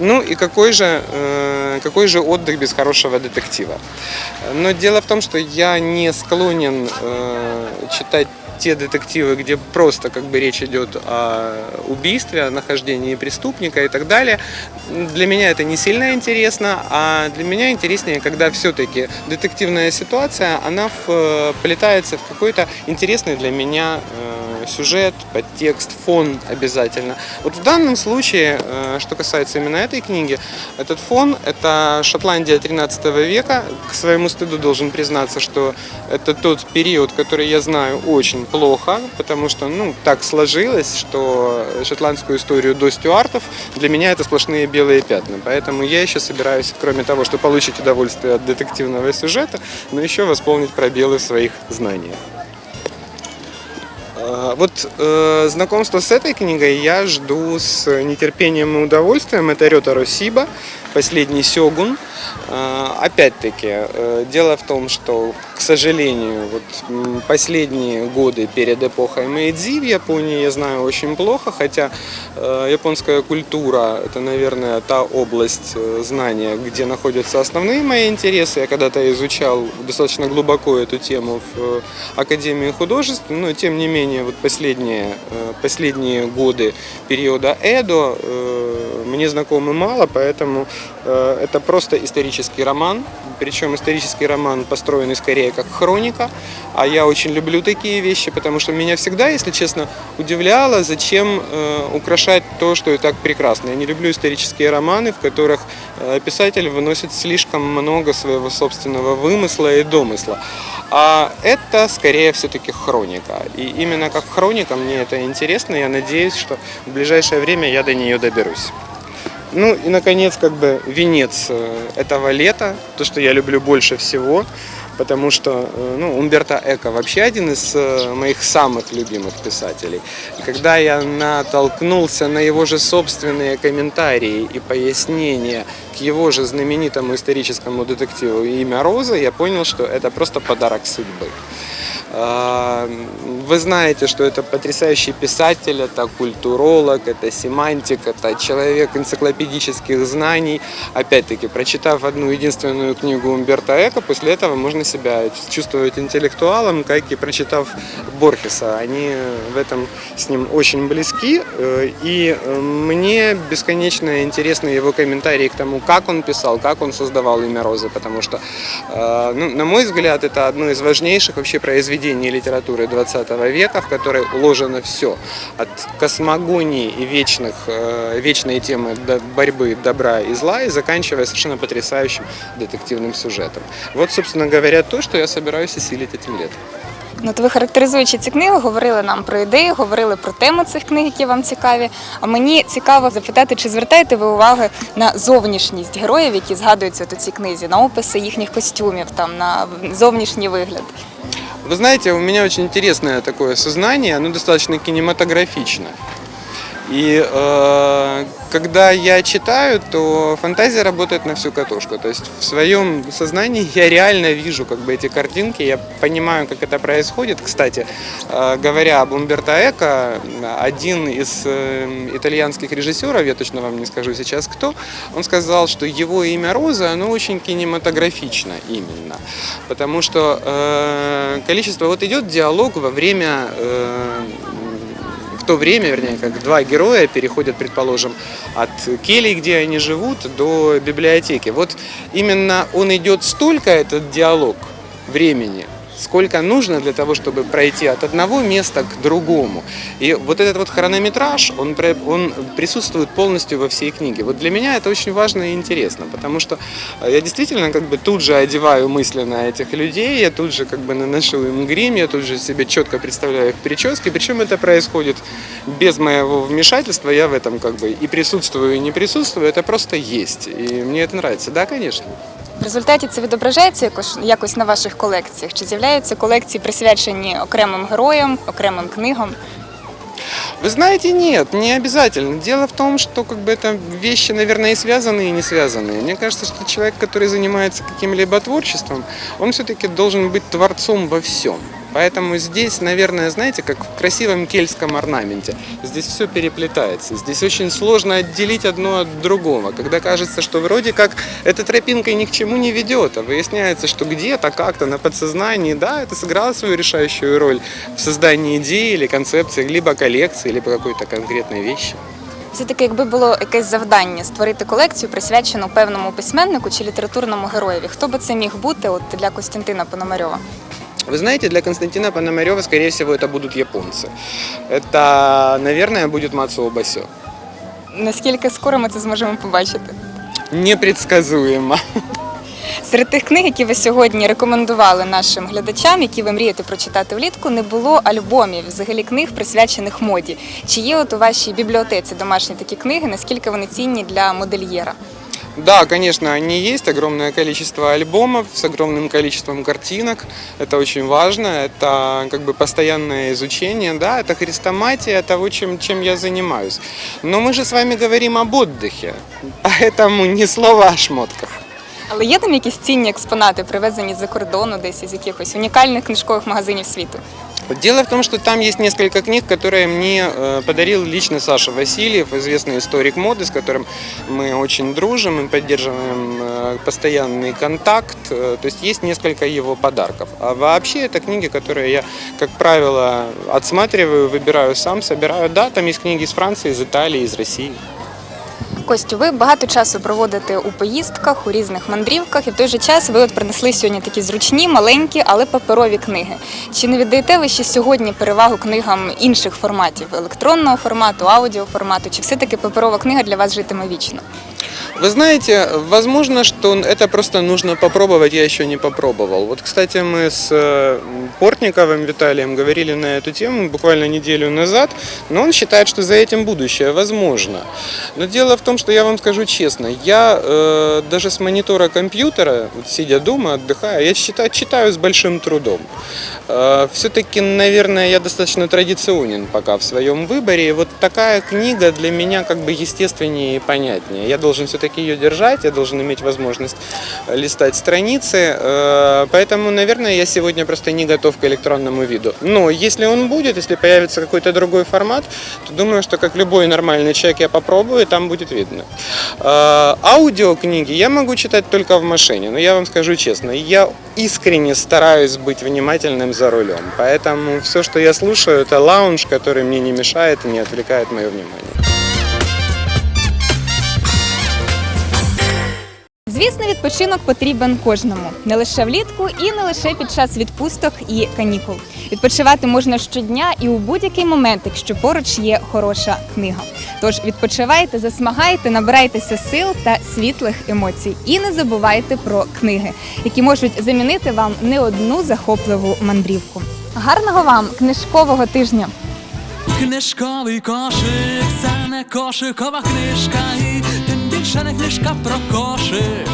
Ну и какой же, э, какой же отдых без хорошего детектива? Но дело в том, что я не склонен э, читать те детективы, где просто как бы речь идет о убийстве, о нахождении преступника и так далее. Для меня это не сильно интересно, а для меня интереснее, когда все-таки детективная ситуация, она вплетается в какой-то интересный для меня э, сюжет, подтекст, фон обязательно. Вот в данном случае, э, что касается именно этой книги, этот фон – это Шотландия 13 века. К своему стыду должен признаться, что это тот период, который я знаю очень плохо, потому что, ну, так сложилось, что шотландскую историю до стюартов для меня это сплошные белые пятна. Поэтому я еще собираюсь, кроме того, что получить удовольствие от детективного сюжета, но еще восполнить пробелы в своих знаниях. А, Вот э, знакомство с этой книгой я жду с нетерпением и удовольствием. Это Рёта Росиба, «Последний сёгун». Э, Опять-таки, э, дело в том, что, к сожалению, вот последние годы перед эпохой Мэйдзи в Японии я знаю очень плохо, хотя э, японская культура – это, наверное, та область э, знания, где находятся основные мои интересы. Я когда-то изучал достаточно глубоко эту тему в Академии художеств, но тем не менее вот последние, последние годы периода Эдо мне знакомы мало, поэтому это просто исторический роман, причем исторический роман построенный скорее как хроника, а я очень люблю такие вещи, потому что меня всегда, если честно, удивляло, зачем э, украшать то, что и так прекрасно. Я не люблю исторические романы, в которых э, писатель выносит слишком много своего собственного вымысла и домысла. А это скорее все-таки хроника. И именно как хроника мне это интересно. Я надеюсь, что в ближайшее время я до нее доберусь. Ну и, наконец, как бы венец э, этого лета, то, что я люблю больше всего, потому что э, ну, Умберто Эко вообще один из э, моих самых любимых писателей. И когда я натолкнулся на его же собственные комментарии и пояснения к его же знаменитому историческому детективу «Имя Розы», я понял, что это просто подарок судьбы. А, Вы знаете, что это потрясающий писатель, это культуролог, это семантик, это человек энциклопедических знаний. Опять-таки, прочитав одну единственную книгу Умберто Эко, после этого можно себя чувствовать интеллектуалом, как и прочитав Борхеса. Они в этом с ним очень близки. Э, И э, мне бесконечно интересны его комментарии к тому, как он писал, как он создавал имя Розы, потому что, э, ну, на мой взгляд, это одно из важнейших вообще произведений литературы 20 века, в которой уложено все. От космогонии и вечных, э, вечной темы до- борьбы добра и зла, и заканчивая совершенно потрясающим детективным сюжетом. Вот, собственно говоря, то, что я собираюсь осилить этим летом. Ну, то ви характеризуючи ці книги, говорили нам про ідеї, говорили про теми цих книг, які вам цікаві. А мені цікаво запитати, чи звертаєте ви уваги на зовнішність героїв, які згадуються у цій книзі, на описи їхніх костюмів, там на зовнішній вигляд. Вы знаете, у меня очень интересное такое сознание, оно достаточно кинематографично. И э, когда я читаю, то фантазия работает на всю катушку. То есть в своем сознании я реально вижу как бы эти картинки, я понимаю, как это происходит. Кстати, э, говоря об Умберто Эко, один из э, итальянских режиссеров, я точно вам не скажу сейчас кто, он сказал, что его имя Роза, оно очень кинематографично именно. Потому что э, количество, вот идет диалог во время э, то время, вернее, как два героя переходят, предположим, от келий, где они живут, до библиотеки. Вот именно он идет столько, этот диалог, времени, сколько нужно для того, чтобы пройти от одного места к другому. И вот этот вот хронометраж, он, он присутствует полностью во всей книге. Вот для меня это очень важно и интересно, потому что э, я действительно как бы тут же одеваю мысленно этих людей, я тут же как бы наношу им грим, я тут же себе четко представляю их прически, причем это происходит без моего вмешательства, я в этом как бы и присутствую, и не присутствую, это просто есть, и мне это нравится, да, конечно. В результаті це відображається якось, якось на ваших колекціях? Чи з'являються колекції присвячені окремим героям, окремим книгам? Вы знаете, нет, не обязательно. Дело в том, что как бы это вещи, наверное, и связанные, и не связанные. Мне кажется, что человек, который занимается каким-либо творчеством, он все-таки должен быть творцом во всем. Поэтому здесь, наверное, знаете, как в красивом кельтском орнаменте. Здесь все переплетается. Здесь очень сложно отделить одно от другого. Когда кажется, что вроде как эта тропинка ни к чему не ведет, а выясняется, что где-то как-то на подсознании, да, это сыграло свою решающую роль в создании идеи или концепции, либо коллекции, либо какой-то конкретной вещи. Все-таки, якби було якесь завдання створити колекцію, присвячену певному письменнику чи літературному героєві, хто би це міг бути от для Костянтина Пономарьова? Вы знаете, для Константина Пономарева, скорее всего, это будут японцы. Это, наверное, будет Мацуо Басё. Наскільки скоро ми це зможемо побачити? Непредсказуемо. Серед тих книг, які ви сьогодні рекомендували нашим глядачам, які ви мрієте прочитати влітку, не було альбомів, взагалі книг, присвячених моді. Чи є от у вашій бібліотеці домашні такі книги? Наскільки вони цінні для модельєра? Да, конечно, они есть, огромное количество альбомов с огромным количеством картинок. Это очень важно, это как бы постоянное изучение, да, это хрестоматия того, чем, чем я занимаюсь. Но мы же с вами говорим об отдыхе, поэтому ни слова о шмотках. Але є там якісь цінні експонати, привезені з-за кордону, десь із якихось унікальних книжкових магазинів світу? Дело в том, что там есть несколько книг, которые мне э, подарил лично Саша Васильев, известный историк моды, с которым мы очень дружим и поддерживаем э, постоянный контакт. Э, То есть есть несколько его подарков. А вообще это книги, которые я, как правило, отсматриваю, выбираю сам, собираю. Да, там есть книги из Франции, из Италии, из России. Костю, ви багато часу проводите у поїздках, у різних мандрівках, і в той же час ви от принесли сьогодні такі зручні, маленькі, але паперові книги. Чи не віддаєте ви ще сьогодні перевагу книгам інших форматів електронного формату, аудіоформату? Чи все-таки паперова книга для вас житиме вічно? Вы знаете, возможно, что это просто нужно попробовать, я еще не попробовал. Вот, кстати, мы с э, Портниковым Виталием говорили на эту тему буквально неделю назад, но он считает, что за этим будущее возможно. Но дело в том, что я вам скажу честно, я э, даже с монитора компьютера, вот сидя дома, отдыхая, я читаю, читаю с большим трудом. Все-таки, наверное, я достаточно традиционен пока в своем выборе. И вот такая книга для меня как бы естественнее и понятнее. Я должен все-таки ее держать, я должен иметь возможность э, листать страницы. Э, Поэтому, наверное, я сегодня просто не готов к электронному виду. Но если он будет, если появится какой-то другой формат, то думаю, что как любой нормальный человек я попробую, и там будет видно. Э, Аудиокниги я могу читать только в машине, но я вам скажу честно, я искренне стараюсь быть внимательным за рулем. Поэтому все, что я слушаю, это лаунж, который мне не мешает и не отвлекает мое внимание. Звісно, відпочинок потрібен кожному не лише влітку і не лише під час відпусток і канікул. Відпочивати можна щодня і у будь-який момент, якщо поруч є хороша книга. Тож відпочивайте, засмагайте, набирайтеся сил та світлих емоцій. І не забувайте про книги, які можуть замінити вам не одну захопливу мандрівку. Гарного вам книжкового тижня! Книжковий кошик, це не кошикова книжка, ще не книжка про кошик,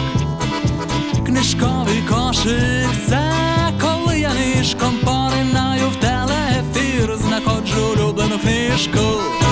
книжковий кошик, це коли я нишком поринаю в телефір, знаходжу улюблену книжку.